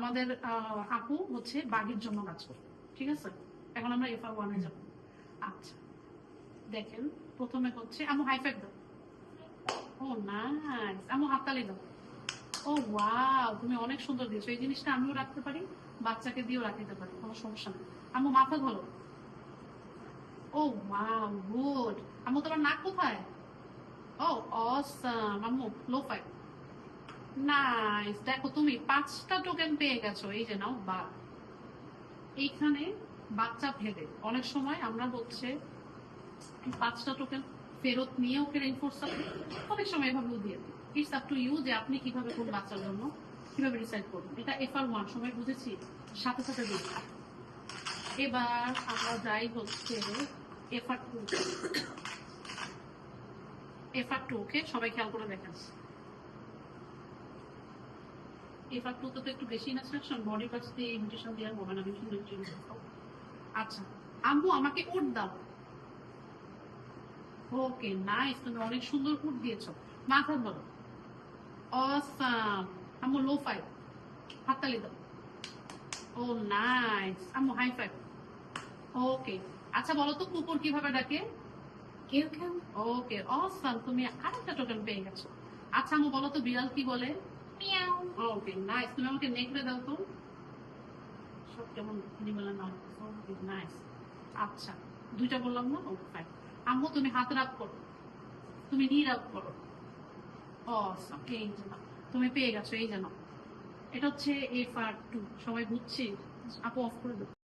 আমাদের আপু হচ্ছে বাঘের জন্য কাজ করে, ঠিক আছে? এখন আমরা এফআর ওয়ানে যাব। আচ্ছা দেখেন, প্রথমে হচ্ছে আমু হাই ফাইভ দাও। ও নাইস আমু হাততালি দাও। ও ওয়াও তুমি অনেক সুন্দর দিয়েছ। এই জিনিসটা আমিও রাখতে পারি, বাচ্চাকে দিয়েও রাখতে পারি, কোনো সমস্যা নেই। আমু মাথা ধরো। ও ওয়াও গুড আমু তোমার নাক কোথায়? ও awesome Amu low five nice দেখো তুমি পাঁচটা টোকেন পেয়ে গেছো, এই যে নাও, বা। এইখানে বাচ্চা ভেদে, অনেক সময় আমরা হচ্ছে পাঁচটা টোকেন ফেরত নিয়ে ওকে রেনফোর্স অনেক সময় এভাবেও দিয়ে ইটস আপ টু ইউ যে আপনি কীভাবে কোন বাচ্চার জন্য কীভাবে ডিসাইড করবেন। এটা এফআর ওয়ান সময় বুঝেছি, সাথে সাথে দিই এবার আমরা যাই হচ্ছে FR two FR two okay সবাই খেয়াল করে দেখেন। এফআর টু তো একটু বেশি ইনস্ট্রাকশন বডি পার্টস দিয়ে ইমিটেশন দেওয়ার হবে না বেশি আচ্ছা আম্মু আমাকে উট দাও। ওকে নাইস তুমি অনেক সুন্দর উট দিয়েছ। মাথা ধরো। অসাম আম্মু লো ফাইভ হাততালি দাও। ও নাইস আম্মু হাই ফাইভ ওকে আচ্ছা বলো তো কুকুর কীভাবে ডাকে? কেউ কেউ। ওকে অসাম তুমি আরেকটা টোকেন পেয়ে গেছো। আচ্ছা আম্মু বলো তো বিড়াল কি বলে? নাইস তুমি আমাকে নেকড়ে দাও তো। সব কেমন নাইস আচ্ছা দুইটা বললাম না? ওকে ফাইন আম্মু, তুমি হাত রাখ করো। তুমি নি রাখ করো। অসম এই জানো তুমি পেয়ে গেছো, এই নাও। এটা হচ্ছে এফ আর টু সবাই বুঝছি? আপু অফ করে দাও।